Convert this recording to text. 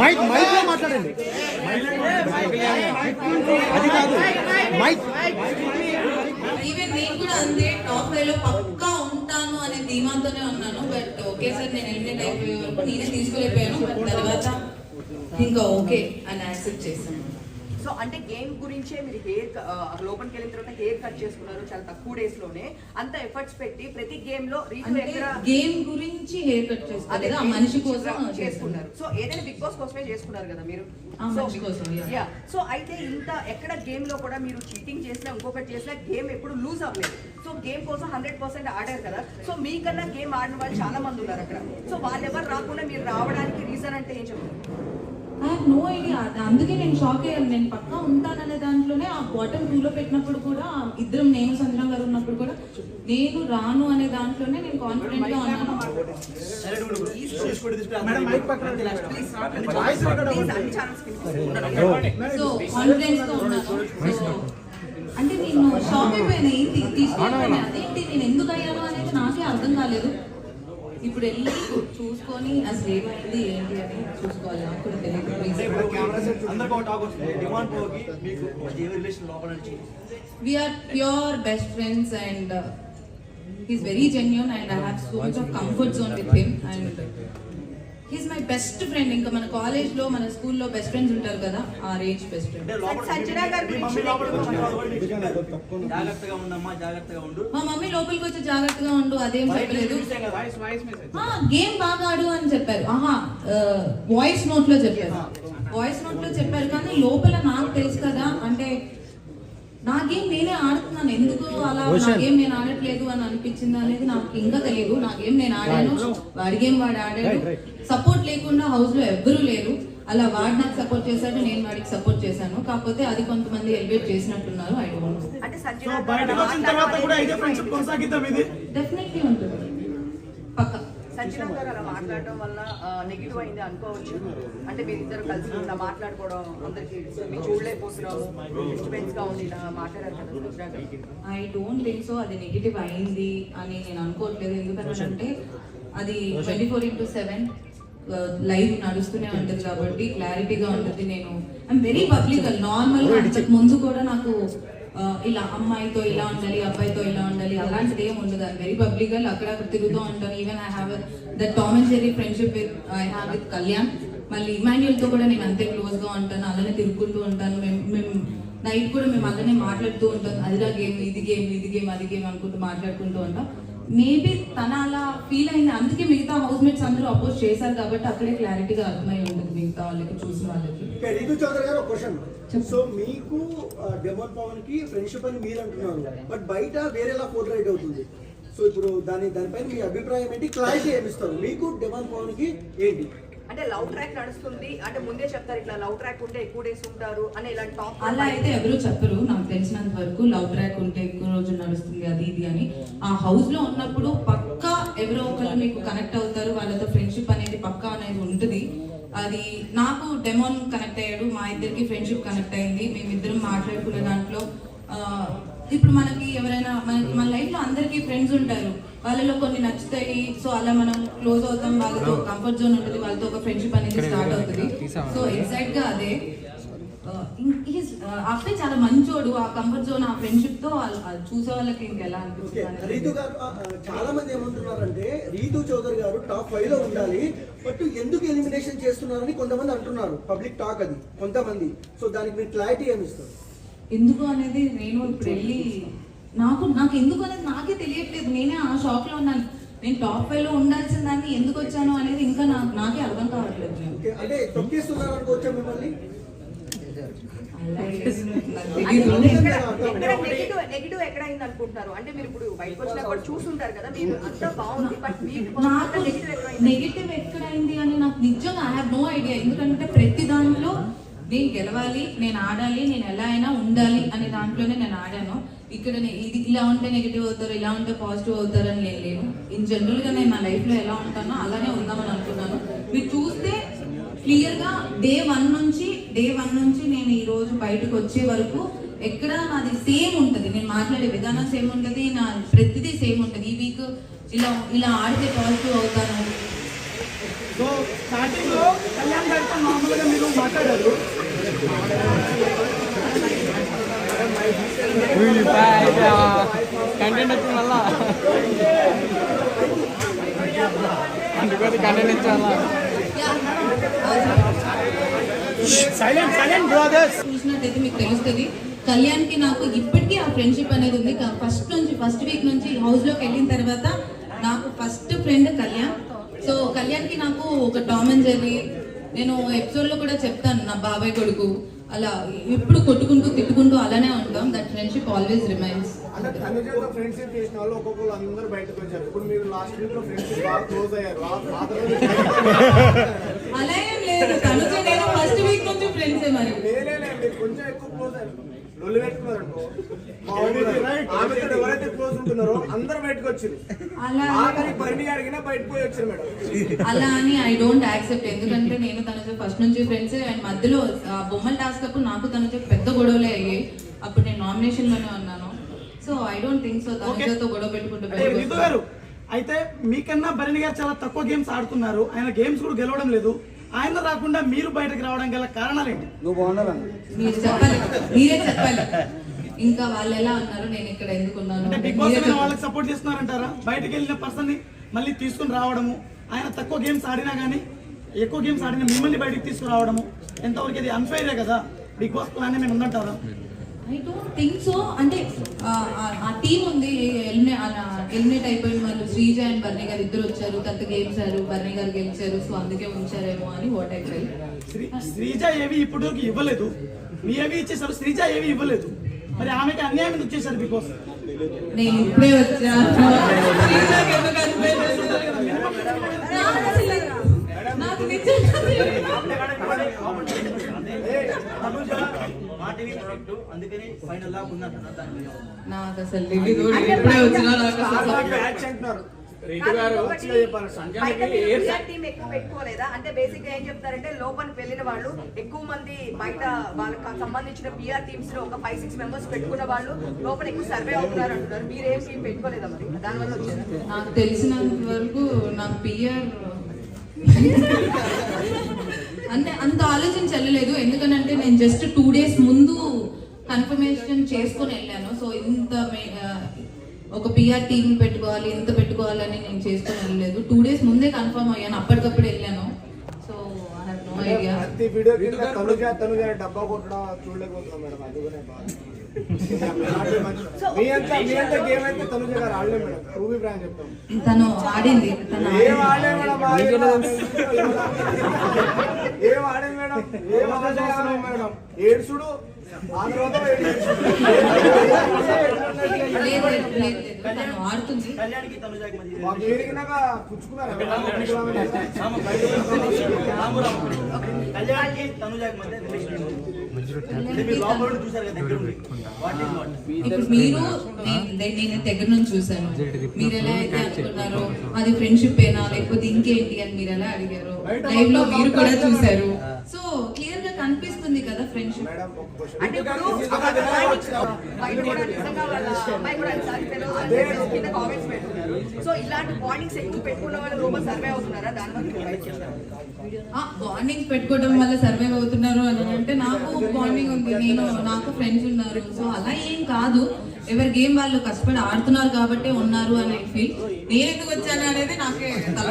Mic మైక్లో మాట్లాడండి. అది కాదు. మైక్. ఈవెన్ నేను కూడా అంతే టాప్ ఫైవ్లో పక్కా ఉంటాను అనే ధీమాతోనే ఉన్నాను బట్ ఒకేసారి నేను ఎలిమినేట్ అయిపోయే వరకు నేనే తీసుకోలేకపోయాను బట్ తర్వాత ఇంకా ఓకే అని యాక్సెప్ట్ చేశాను. సో అంటే గేమ్ గురించే మీరు హెయిర్ లోపలికి వెళ్ళిన తర్వాత హెయిర్ కట్ చేసుకున్నారు చాలా తక్కువ డేస్లోనే. అంత ఎఫర్ట్స్ పెట్టి ప్రతి గేమ్లో గేమ్ గురించి హెయిర్ కట్ చేసుకోలేదు? ఆ మనిషి కోసం చేసుకున్నారు. సో ఏదైనా బిగ్ బాస్ కోసమే చేసుకున్నారు కదా మీరు. సో అయితే ఇంత ఎక్కడ గేమ్లో కూడా మీరు చీటింగ్ చేసినా ఇంకొకటి చేసినా గేమ్ ఎప్పుడు లూజ్ అవ్వలేదు. సో గేమ్ కోసం హండ్రెడ్ పర్సెంట్ ఆడారు కదా. సో మీకన్నా గేమ్ ఆడిన వాళ్ళు చాలా మంది ఉన్నారు అక్కడ. సో వాళ్ళు ఎవరు రాకుండా మీరు రావడానికి రీజన్ అంటే ఏం చెప్తారు? ఐ హావ్ నో ఐడియా అందుకే నేను షాక్ అయ్యాను. నేను పక్కా ఉంటాననే దాంట్లోనే ఆ బాటమ్ టూ లో పెట్టినప్పుడు కూడా ఇద్దరం నేను సంజన గారు ఉన్నప్పుడు కూడా నేను రాను అనే దాంట్లోనే నేను కాన్ఫిడెంట్గా ఉన్నాను. సో కాన్ఫిడెన్స్గా ఉన్నాను. సో అంటే నేను షాక్ అయిపోయాను. ఏంటి తీసుకెళ్ళిపోయాను అదేంటి నేను ఎందుకు అయ్యాను అనేది నాకే అర్థం కాలేదు. ఇప్పుడు వెళ్ళి చూసుకొని అసలు ఏమైంది ఏంటి అని చూసుకోవాలి. నాకు కూడా తెలియదు. ప్లీజ్ అందరికి ఒక టాక్ వస్తుంది. డిమాండ్ పోగి మీకు ఏ రిలేషన్ లోపల నుంచి? We are pure best friends and uh, he's my best friend. ఇంకా మన కాలేజ్లో మన స్కూల్లో బెస్ట్ ఫ్రెండ్స్ ఉంటారు కదా ఆ రేంజ్ బెస్ట్ ఫ్రెండ్ మీ మా మమ్మీ లోపలికి వచ్చి జాగ్రత్తగా ఉండు అదేం చెప్పలేదు. గేమ్ బాగా ఆడు అని చెప్పారు. ఆహా వాయిస్ నోట్లో చెప్పారు. వాయిస్ నోట్లో చెప్పారు కానీ లోపల నాకు తెలుసు కదా అంటే నా గేమ్ నేనే ఆడుతున్నాను. ఎందుకు అలా నా గేమ్ నేను ఆడట్లేదు అని అనిపించింది అనేది నాకు ఇంకా తెలియదు నా గేమ్ నేను ఆడాను. వాడి గేమ్ వాడు ఆడాడు సపోర్ట్ లేకుండా హౌస్లో ఎవ్వరూ లేరు. అలా వాడు నాకు సపోర్ట్ చేశాడు నేను వాడికి సపోర్ట్ చేశాను. కాకపోతే అది కొంతమంది ఎలివేట్ చేసినట్టున్నారు. ఐ డోంట్ అంటే సో సంజన బయటకు వచ్చిన తర్వాత కూడా ఇదే ఫ్రెండ్షిప్ కొనసాగిద్దాం ఇది డెఫినెట్లీ ఉంటుంది పక్క సంజన గారు అలా మాట్లాడడం వల్ల నెగిటివ్ అయింది అనుకోవచ్చు. అంటే మీరు ఇద్దరు కలిసి ఇలా మాట్లాడుకోవడం అందరికి మీరు చూడలేకపోతున్నాము. డిస్టర్బెన్స్గా ఉంది ఇలా మాట్లాడారు కదా Sanjana garu. I don't think so అది నెగిటివ్ అయింది అని నేను అనుకోవట్లేదు. ఎందుకంటే అది twenty four into seven live నడుస్తూనే ఉంటుంది కాబట్టి క్లారిటీగా ఉంటుంది. నేను ఐఎమ్ వెరీ పబ్లిక్ నార్మల్ ముందు కూడా నాకు ఇలా అమ్మాయితో ఇలా ఉండాలి అబ్బాయితో ఇలా ఉండాలి అలాంటిది ఏం ఉండదు. అది వెరీ పబ్లిక్ అక్కడక్కడ తిరుగుతూ ఉంటాను even I have the Tom and Jerry friendship with I have with Kalyan మళ్ళీ ఇమాన్యుయల్తో కూడా నేను అంతే క్లోజ్గా ఉంటాను అలానే తిరుగుకుంటూ ఉంటాను. మేము మేము నైట్ కూడా మేము అలానే మాట్లాడుతూ ఉంటాం. అదిరా గేమ్ ఇది గేమ్ ఇది గేమ్ అది గేమ్ అనుకుంటూ మాట్లాడుకుంటూ ఉంటాం. మేబీ తన అలా ఫీల్ అయింది అందుకే మిగతా హౌస్ మేట్స్ అందరూ అపోజ్ చేశారు కాబట్టి అక్కడే క్లారిటీగా అర్థమై ఉంటుంది మిగతా వాళ్ళకి చూసిన వాళ్ళకి. చౌదరి గారు ఒక క్వశ్చన్ సో మీకు డెమోన్ పవన్కి ఫ్రెండ్షిప్ అని మీరు అంటున్నారు. బట్ బయట వేరేలా ఫోర్ రైడ్ అవుతుంది. సో ఇప్పుడు దాని దానిపైన మీ అభిప్రాయం ఏంటి? క్లారిటీ ఏమిస్తారు? మీకు డెమోన్ పవన్కి ఏంటి? అంటే లవ్ ట్రాక్ నడుస్తుంది. అంటే ముందే చెప్తారు ఇట్లా లవ్ ట్రాక్ ఉంటే ఎక్కువ డేస్ ఉంటారు అని ఇలాంటి టాప్ అలా అయితే ఎవరు చెప్పరు. నాకు తెలిసినంత వరకు లవ్ ట్రాక్ ఉంటే ఎక్కువ రోజులు నడుస్తుంది అది ఇది అని. ఆ హౌస్లో ఉన్నప్పుడు పక్కా ఎవరో ఒకరు మీకు కనెక్ట్ అవుతారు. వాళ్ళతో ఫ్రెండ్షిప్ అనేది పక్కా అనేది ఉంటుంది. అది నాకు డెమోన్ కనెక్ట్ అయ్యాడు. మా ఇద్దరికి ఫ్రెండ్షిప్ కనెక్ట్ అయింది. మేమిద్దరం మాట్లాడుకునే దాంట్లో ఇప్పుడు మనకి ఎవరైనా మన మన లైఫ్లో అందరికీ ఫ్రెండ్స్ ఉంటారు. వాళ్ళలో కొన్ని నచ్చుతాయి. సో అలా మనం క్లోజ్ అవుతాం. వాళ్ళతో కంఫర్ట్ జోన్ ఉంటుంది. వాళ్ళతో ఒక ఫ్రెండ్షిప్ అనేది స్టార్ట్ అవుతుంది. సో ఎగ్జాక్ట్గా అదే అబ్బాయి చాలా మంచోడు. ఆ కంఫర్ట్ జోన్ ఆ ఫ్రెండ్షిప్తో చూసే వాళ్ళకి ఇంకెలా అనిపిస్తుంది? రీతు. గారు చాలా మంది ఏమంటున్నారంటే రీతు చౌదరి గారు టాప్ ఫైవ్లో ఉండాలి. బట్ ఎందుకు ఎలిమినేషన్ చేస్తున్నారని కొంతమంది అంటున్నారు. పబ్లిక్ టాక్ అది. కొంతమంది. సో దానికి మీరు క్లారిటీ ఏమి ఇస్తారు? ఎందుకు అనేది నేను ఇప్పుడు వెళ్ళి నాకు నాకు ఎందుకు అనేది నాకే తెలియట్లేదు. నేనే ఆ షాక్లో ఉన్నాను. నేను టాప్ ఫైవ్లో ఉండాల్సిన దాన్ని ఎందుకు వచ్చాను అనేది ఇంకా నాకు నాకే అర్థం కావట్లేదు. నెగిటివ్ నెగిటివ్ ఎక్కడ అయింది అనుకుంటున్నారు? అంటే మీరు ఇప్పుడు బయటకు వచ్చినా కూడా చూసుంటారు కదా మీరు అంతా బాగుంది బట్ మీకు నాకు నెగిటివ్ ఎక్కడైంది? అని నాకు నిజంగా ఐ హావ్ నో ఐడియా ఎందుకంటే ప్రతి దాంట్లో నేను గెలవాలి నేను ఆడాలి నేను ఎలా అయినా ఉండాలి అనే దాంట్లోనే నేను ఆడాను. ఇక్కడ ఇది ఇలా ఉంటే నెగిటివ్ అవుతారు ఇలా ఉంటే పాజిటివ్ అవుతారు అని నేను లేను ఇన్ జనరల్గా నేను నా లైఫ్లో ఎలా ఉంటానో అలానే ఉందామని అనుకున్నాను. మీరు చూస్తే క్లియర్గా డే వన్ నుంచి డే వన్ నుంచి నేను ఈ రోజు బయటకు వచ్చే వరకు ఎక్కడ నాది సేమ్ ఉంటుంది. నేను మాట్లాడే విధానం సేమ్ ఉంటుంది నా ప్రతిదీ సేమ్ ఉంటుంది. ఈ వీక్ ఇలా ఇలా ఆడితే పాజిటివ్ అవుతాను. సో స్టార్టింగ్లో కళ్యాణ్ గారితో మామూలుగా మీరు మాట్లాడారు. కంటెంట్ వచ్చింది మళ్ళా అందుకోసం కంటెంట్ ఇచ్చాలా చూసినట్టయితే మీకు తెలుస్తుంది కళ్యాణ్కి నాకు ఇప్పటికీ ఆ ఫ్రెండ్షిప్ అనేది ఉంది. ఫస్ట్ నుంచి ఫస్ట్ వీక్ నుంచి హౌస్లోకి వెళ్ళిన తర్వాత నాకు ఫస్ట్ ఫ్రెండ్ కళ్యాణ్. సో కళ్యాణ్కి నాకు ఒక టామ్ అండ్ జెర్రీ నేను ఎపిసోడ్లో కూడా చెప్తాను నా బాబాయ్ కొడుకు. అలా ఎప్పుడు కొట్టుకుంటూ తిట్టుకుంటూ అలానే ఉంటాం. దట్ ఫ్రెండ్షిప్ ఆల్వేస్ రిమైన్స్ అలా ఏం లేదు. ఫస్ట్ మరి. కొంచెం ఎక్కువ లొల్లి ఆమెతో ఎవరైతే క్లోజ్ ఉంటున్నారో అందరూ బయటకు వచ్చారు అలా ఆఖరి పరిణి అడిగినా బయటకు పోయి వచ్చారు మేడం. అలా అని ఐ డోంట్ యాక్సెప్ట్ ఎందుకంటే నేను తనతో ఫస్ట్ నుంచి ఫ్రెండ్స్ అండ్ మధ్యలో బొమ్మల టాస్క్ అప్పుడు నాకు తనతో పెద్ద గొడవలే అయ్యాయి. అప్పుడు నేను నామినేషన్లోనే ఉన్నాను. So I don't think so తనతో గొడవ పెట్టుకుంటూ అయితే మీకన్నా భరణి గారు చాలా తక్కువ గేమ్స్ ఆడుతున్నారు. ఆయన గేమ్స్ కూడా గెలవడం లేదు. ఆయన రాకుండా మీరు బయటకు రావడం గల కారణాలు ఏంటి? నువ్వు బాగుండాలని మీరు చెప్పాలి. మీరే చెప్పాలి. ఇంకా వాళ్ళు ఎలా ఉన్నారు? నేను ఇక్కడ ఎందుకు ఉన్నాను? బిగ్ బాస్ వాళ్ళకి సపోర్ట్ చేస్తున్నారంటారా? బయటకు వెళ్ళిన పర్సన్ని మళ్ళీ తీసుకుని రావడము ఆయన తక్కువ గేమ్స్ ఆడినా కానీ ఎక్కువ గేమ్స్ ఆడిన మిమ్మల్ని బయటకు తీసుకురావడము ఎంతవరకు ఇది అన్ఫైరే కదా? బిగ్ బాస్ ప్లాన్ ఏమైనా ఉందంటారా? ఐ డోంట్ థింక్ సో అంటే ఆ, ఆ- ఆ టీం ఉంది. ఎలిమినేట్ అయిపోయిన వాళ్ళు. శ్రీజ అండ్ బర్ణి గారు ఇద్దరు వచ్చారు. తర్వాత గెలిచారు బర్ణి గారు గెలిచారు. సో అందుకే ఉంచారేమో అని what I felt Shri Sreeja ఏవి ఇప్పుడు ఇవ్వలేదు. మీ ఏవి ఇచ్చేసారు శ్రీజ ఏవి ఇవ్వలేదు. మరి ఆమెకి అన్యాయం ఎందుకు చేశారు బిగ్ బాస్ నేను ఇప్పుడే అసలు- నాకు నిజంగా అందుకని ఫైనల్ నాకు అసలు వచ్చినా నాకు అసలు పెట్టుకోలేదా అంటే బేసిక్గా ఏం చెప్తారంటే లోపలికి వెళ్ళిన వాళ్ళు ఎక్కువ మంది బయట వాళ్ళకి సంబంధించిన పిఆర్ టీమ్స్లో ఒక ఫైవ్ సిక్స్ మెంబర్స్ పెట్టుకున్న వాళ్ళు లోపల ఎక్కువ సర్వే అవుతున్నారు అంటున్నారు. మీరేం టీం పెట్టుకోలేదా మరి? దానివల్ల వచ్చారా నాకు తెలిసినంత వరకు నాకు పిఆర్ అంటే అంత ఆలోచన చెల్లలేదు. ఎందుకనంటే నేను జస్ట్ టూ డేస్ ముందు కన్ఫర్మేషన్ చేసుకొని వెళ్ళాను. సో ఇంత ఒక పిఆర్ టీమ్ పెట్టుకోవాలి ఇంత పెట్టుకోవాలని నేను చేసుకొని వెళ్ళలేదు. టూ డేస్ ముందే కన్ఫర్మ్ అయ్యాను. అప్పటికప్పుడు వెళ్ళాను. సో డబ్బా కొట్టడం చూడలేకపోతున్నాం మేడం. అది కూడా తను ఆడింది. తను మేడం? ఏడ్చుడు? ఆడుతుంది కళ్యాణ్కి తనుజాకి మధ్య మీరు నేను నేను దగ్గర నుంచి చూసాను మీరు ఎలా అయితే అనుకున్నారో అది ఫ్రెండ్షిప్ ఏనా లేకపోతే ఇంకేంటి అని మీరు ఎలా అడిగారు లైవ్లో మీరు కూడా చూసారు సో క్లియర్గా కనిపిస్తుంది కదా ఫ్రెండ్షిప్ మేడం ఒక క్వశ్చన్ అంటే ఇప్పుడు కింద కామెంట్స్ పెట్టుకున్నారు సో ఇలాంటి ఎక్కువ పెట్టుకున్న వాళ్ళు సర్వే అవుతున్నారా? పెట్టుకోవడం వల్ల సర్వైవ్ అవుతున్నారు అని అంటే నాకు బాండింగ్ ఉంది. నేను నాకు ఫ్రెండ్స్ ఉన్నారు. సో అలా ఏం కాదు. ఎవరి గేమ్ వాళ్ళు కష్టపడి ఆడుతున్నారు కాబట్టి ఉన్నారు అని ఫీల్ నేను ఎందుకు వచ్చాను అనేది నాకే తల